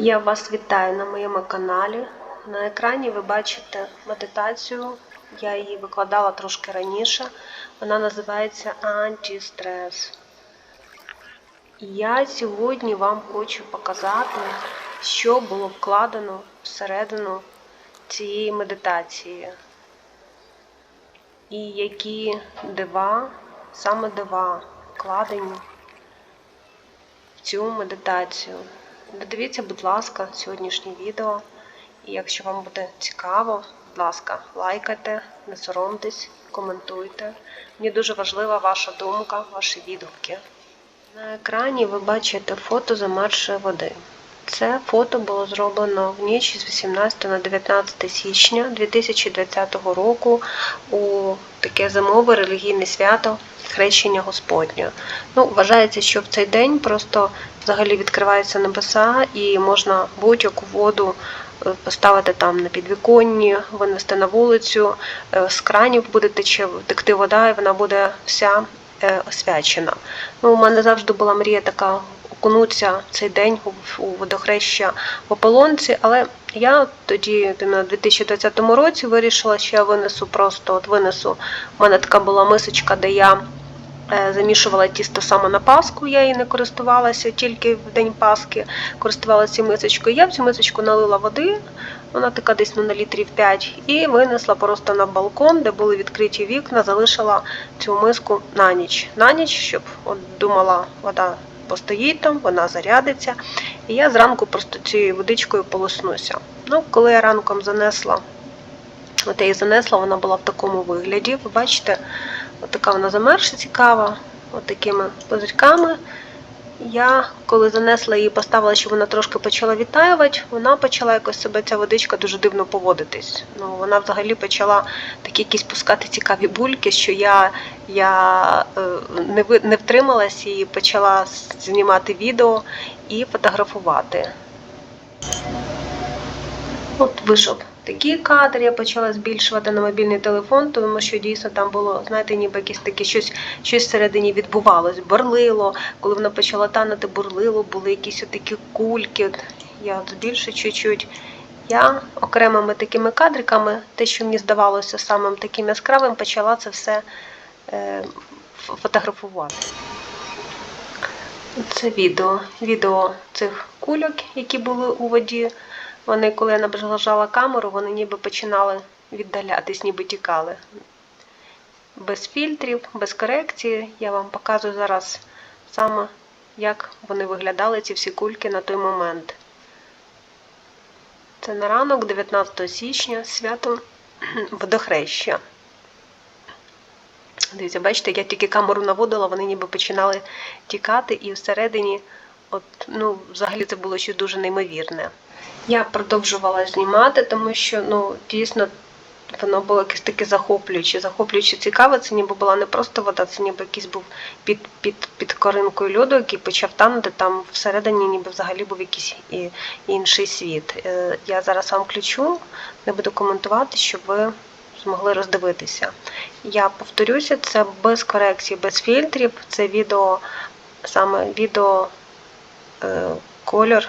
Я вас вітаю на моєму каналі. На екрані ви бачите медитацію. Я її викладала трошки раніше. Вона називається антистрес. Я сьогодні вам хочу показати, що було вкладено всередину цієї медитації. І які дива, саме дива, вкладені в цю медитацію. Додивіться, будь ласка, сьогоднішнє відео. І якщо вам буде цікаво, будь ласка, лайкайте, не соромтесь, коментуйте. Мені дуже важлива ваша думка, ваші відгуки. На екрані ви бачите фото замерзшої води. Це фото було зроблено в ніч з 18 на 19 січня 2020 року у таке зимове релігійне свято Хрещення Господнє. Ну, вважається, що в цей день просто взагалі відкриваються небеса і можна будь-яку воду е, поставити там на підвіконні, винести на вулицю, е, з кранів буде тече, текти вода, і вона буде вся е, освячена. Ну, у мене завжди була мрія така окунутися цей день у- у водохреща в ополонці, але я тоді на 2020 році вирішила, що я винесу просто от винесу. У мене така була мисочка, де я замішувала тісто саме на Пасху, я її не користувалася, тільки в день Пасхи користувалася мисочкою. Я в цю мисочку налила води, вона така десь ну, на літрів 5, і винесла просто на балкон, де були відкриті вікна, залишила цю миску на ніч. На ніч, щоб от думала, вода постоїть там, вона зарядиться. І я зранку просто цією водичкою полоснуся. Ну, коли я ранком занесла, от я її занесла, вона була в такому вигляді. Ви бачите, от така вона замерша цікава, от такими позирьками. Я коли занесла її, поставила, щоб вона трошки почала відтаювати, вона почала якось себе ця водичка дуже дивно поводитись. Ну, вона взагалі почала такі якісь пускати цікаві бульки, що я, я е, не, ви- не втрималась і почала знімати відео і фотографувати. От вийшов такий кадр, я почала збільшувати на мобільний телефон, тому що дійсно там було, знаєте, ніби якесь таке щось, щось всередині відбувалось, бурлило. Коли вона почала танути, бурлило, були якісь отакі кульки. От Я от збільшу чуть-чуть. Я окремими такими кадриками, те, що мені здавалося самим таким яскравим, почала це все е, фотографувати. Це відео. Відео цих кульок, які були у воді. Вони, коли я наближала камеру, вони ніби починали віддалятись, ніби тікали. Без фільтрів, без корекції. Я вам показую зараз саме, як вони виглядали, ці всі кульки на той момент. Це на ранок 19 січня, свято водохреща. Дивіться, бачите, я тільки камеру наводила, вони ніби починали тікати, і всередині, от, ну, взагалі це було щось дуже неймовірне. Я продовжувала знімати, тому що ну, дійсно воно було якесь таке захоплююче. Захоплююче цікаве, це ніби була не просто вода, це ніби якийсь був під, під, під коринкою льоду, який почав танути, там всередині ніби взагалі був якийсь і, інший світ. Е, Я зараз вам включу, не буду коментувати, щоб ви змогли роздивитися. Я повторюся, це без корекції, без фільтрів. Це відео, саме відео е, кольор,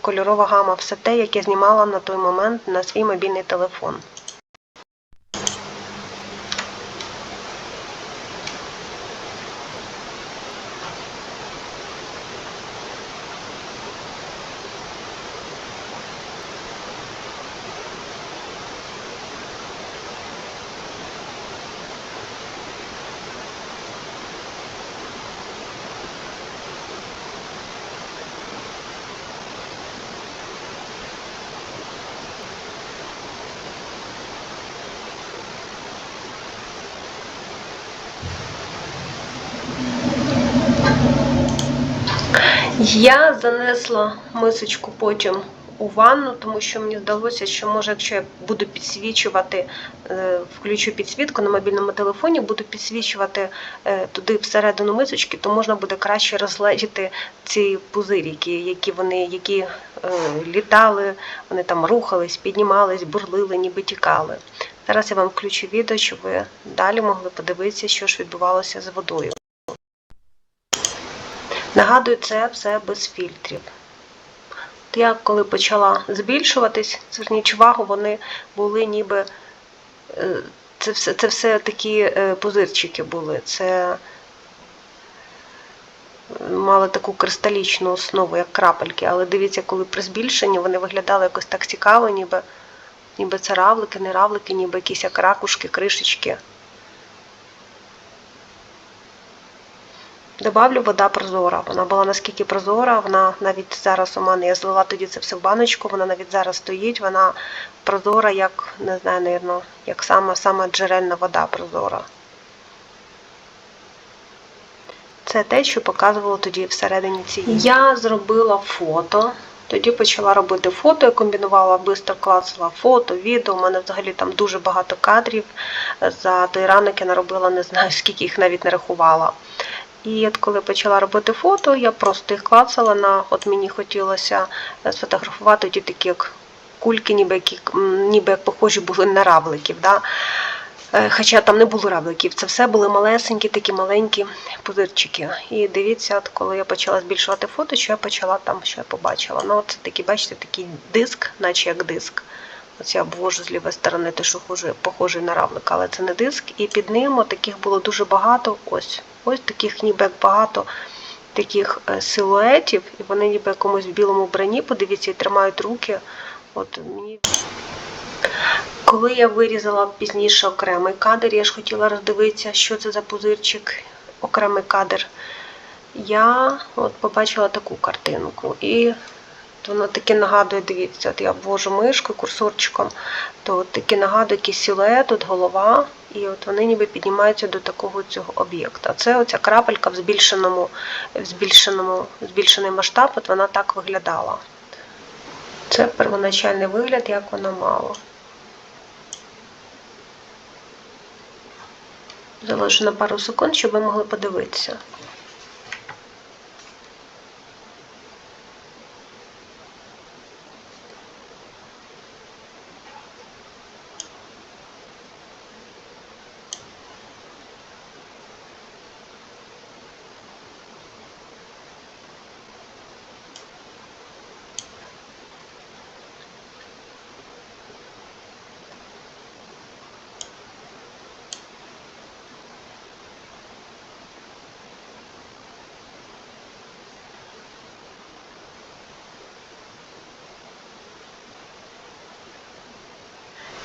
кольорова гама, все те, яке знімала на той момент на свій мобільний телефон. Я занесла мисочку потім у ванну, тому що мені здалося, що може, якщо я буду підсвічувати, е, включу підсвітку на мобільному телефоні, буду підсвічувати е, туди всередину мисочки, то можна буде краще розгледіти ці пузиріки, які вони які е, літали, вони там рухались, піднімались, бурлили, ніби тікали. Зараз я вам включу відео, щоб ви далі могли подивитися, що ж відбувалося з водою. Нагадую, це все без фільтрів. Я коли почала збільшуватись, зверніть увагу, вони були ніби. е, Це все, це все такі е, пузирчики були. Це е, мали таку кристалічну основу, як крапельки. Але дивіться, коли при збільшенні вони виглядали якось так цікаво, ніби, ніби це равлики, не равлики, ніби якісь як ракушки, кришечки. Добавлю вода прозора. Вона була наскільки прозора, вона навіть зараз у мене я злила тоді це все в баночку, вона навіть зараз стоїть, вона прозора, як не знаю, навірно, як сама сама джерельна вода прозора. Це те, що показувало тоді всередині цієї. Я зробила фото. Тоді почала робити фото, я комбінувала, швидко клацала фото, відео. У мене взагалі там дуже багато кадрів. За той ранок я наробила, не знаю, скільки їх навіть не рахувала. І от коли почала робити фото, я просто їх клацала на от мені хотілося е, сфотографувати ті такі як кульки, ніби які ніби як похожі були на равликів. Да? Е, Хоча там не було равликів, це все були малесенькі, такі маленькі пузирчики. І дивіться, от коли я почала збільшувати фото, що я почала там, що я побачила. Ну, це такий, бачите, такий диск, наче як диск. Ось я обвожу з лівої сторони, те, що похожий на равлика, але це не диск. І під ним от таких було дуже багато. Ось, ось таких ніби багато таких е, силуетів, і вони ніби якомусь білому вбранні, подивіться, і тримають руки. От мені. Коли я вирізала пізніше окремий кадр, я ж хотіла роздивитися, що це за пузирчик, окремий кадр. Я от побачила таку картинку. І воно таки нагадує, дивіться, от я ввожу мишкою, курсорчиком, то от таки нагадує якийсь силует, от голова, і от вони ніби піднімаються до такого цього об'єкта. Це оця крапелька в збільшеному, в збільшеному, збільшений масштаб, от вона так виглядала. Це первоначальний вигляд, як вона мала. Залишу на пару секунд, щоб ви могли подивитися.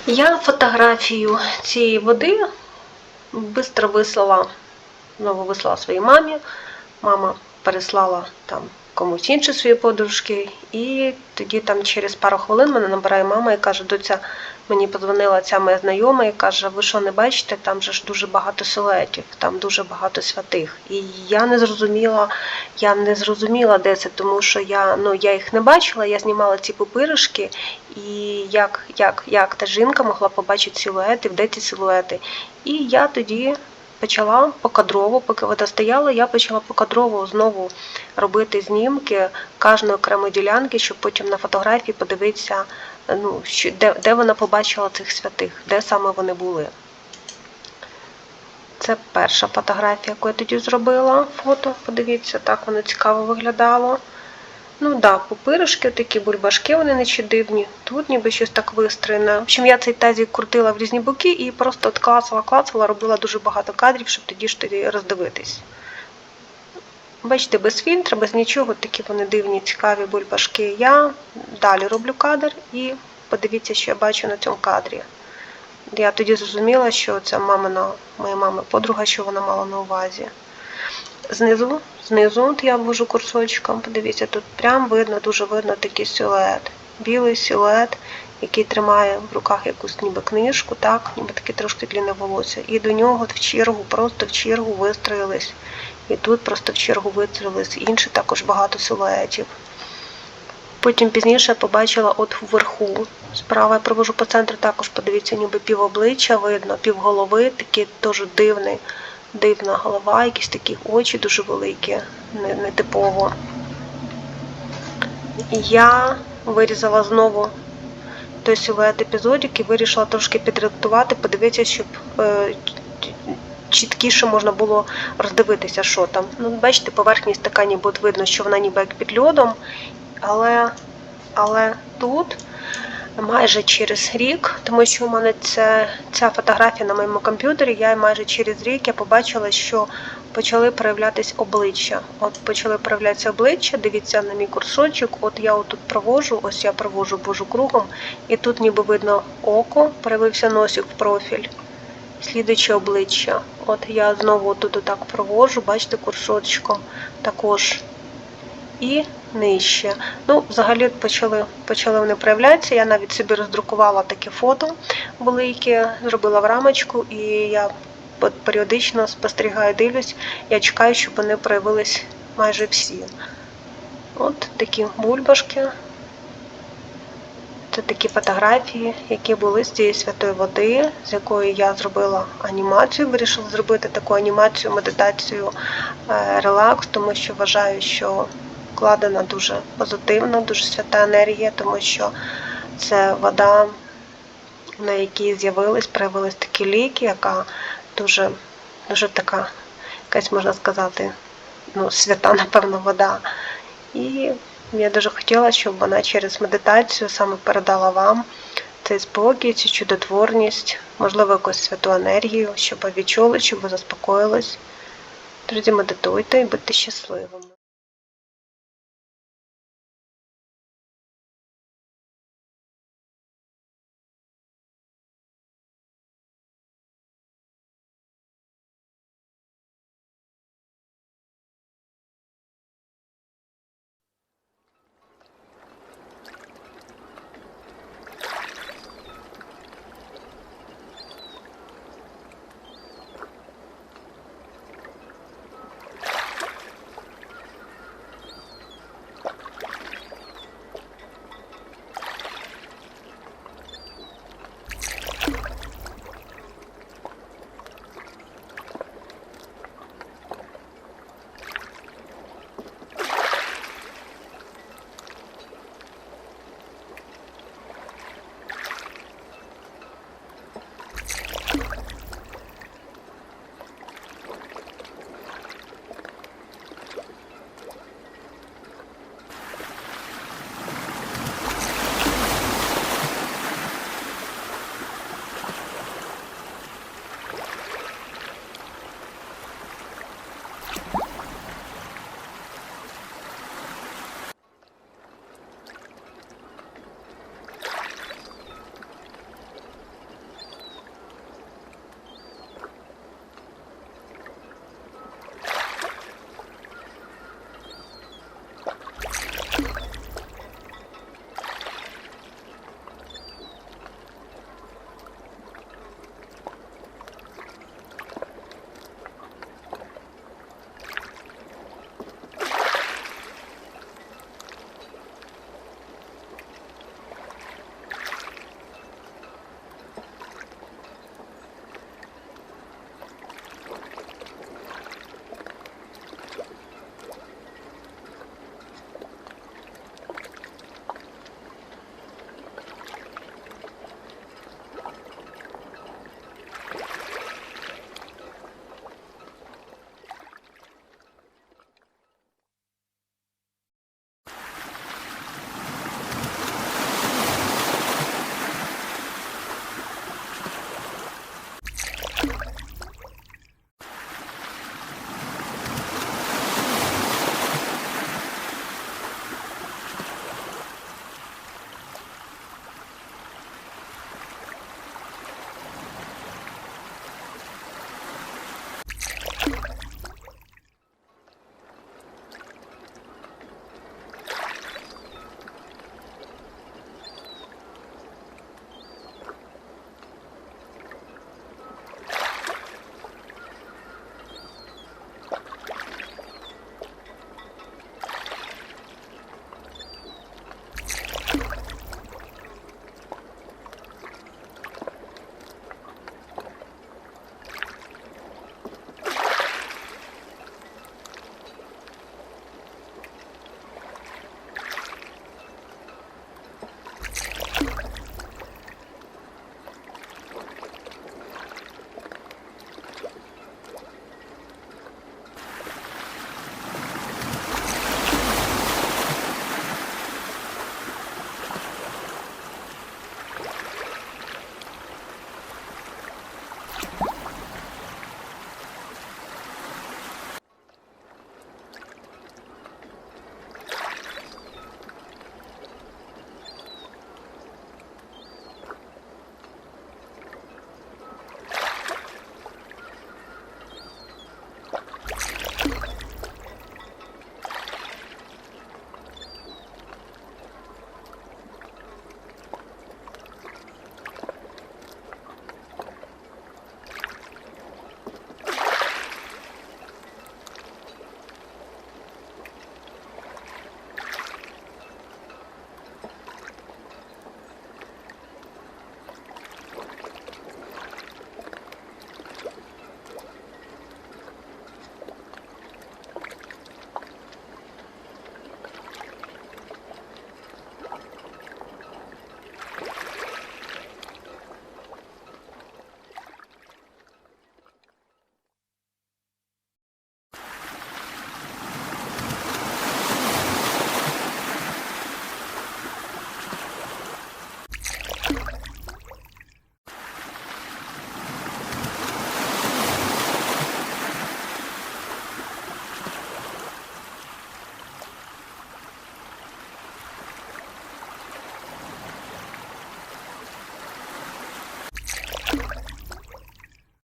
Я фотографію цієї води швидко вислала, знову вислала своїй мамі. Мама переслала там комусь інші свої подружки, і тоді там через пару хвилин мене набирає мама і каже, доця, мені подзвонила ця моя знайома і каже, ви що не бачите, там же ж дуже багато силуетів, там дуже багато святих. І я не зрозуміла, я не зрозуміла, де це, тому що я, ну, я їх не бачила, я знімала ці пупиришки, і як, як, як та жінка могла побачити силуети, де ці силуети. І я тоді почала покадрово, поки вода стояла, я почала покадрово знову робити знімки кожної окремої ділянки, щоб потім на фотографії подивитися, ну, де, де вона побачила цих святих, де саме вони були. Це перша фотографія, яку я тоді зробила. Фото, подивіться, так воно цікаво виглядало. Ну так, да, пупиришки, такі бульбашки, вони наче дивні. Тут ніби щось так вистроєне. В общем, я цей тазик крутила в різні боки і просто от клацала, клацала, робила дуже багато кадрів, щоб тоді ж тоді роздивитись. Бачите, без фільтра, без нічого, такі вони дивні, цікаві бульбашки. Я далі роблю кадр і подивіться, що я бачу на цьому кадрі. Я тоді зрозуміла, що це мамина, моя мама подруга, що вона мала на увазі. Знизу, знизу от я ввожу курсочком, подивіться, тут прям видно, дуже видно такий силует. Білий силует, який тримає в руках якусь ніби книжку, так, ніби таке трошки длінне волосся. І до нього в чергу, просто в чергу вистроїлись. І тут просто в чергу вистроїлись інші також багато силуетів. Потім пізніше побачила от вверху. Справа я провожу по центру, також подивіться, ніби пів обличчя видно, пів голови, такий дуже дивний, дивна голова, якісь такі очі дуже великі, нетипово. Я вирізала знову той силует епізодик і вирішила трошки підредактувати, подивитися, щоб е, чіткіше можна було роздивитися, що там. Ну, бачите, поверхність така, ніби от видно, що вона ніби як під льодом, але але тут майже через рік, тому що у мене це, ця фотографія на моєму комп'ютері, я майже через рік я побачила, що почали проявлятись обличчя. От почали проявлятися обличчя, дивіться на мій курсочок, от я отут провожу, ось я провожу божу кругом, і тут ніби видно око, проявився носик в профіль, слідуюче обличчя. От я знову тут отак провожу, бачите, курсочком також. І нижче. Ну, взагалі почали, почали вони проявлятися. Я навіть собі роздрукувала таке фото велике, зробила в рамочку, і я періодично спостерігаю, дивлюсь, я чекаю, щоб вони проявились майже всі. От такі бульбашки. Це такі фотографії, які були з цієї святої води, з якої я зробила анімацію. Вирішила зробити таку анімацію, медитацію, е, релакс, тому що вважаю, що вкладена дуже позитивна, дуже свята енергія, тому що це вода, на якій з'явились, проявились такі ліки, яка дуже, дуже така, якась можна сказати, ну, свята, напевно, вода. І я дуже хотіла, щоб вона через медитацію саме передала вам цей спокій, цю чудотворність, можливо, якусь святу енергію, щоб ви відчули, щоб ви заспокоїлись. Друзі, медитуйте і будьте щасливими.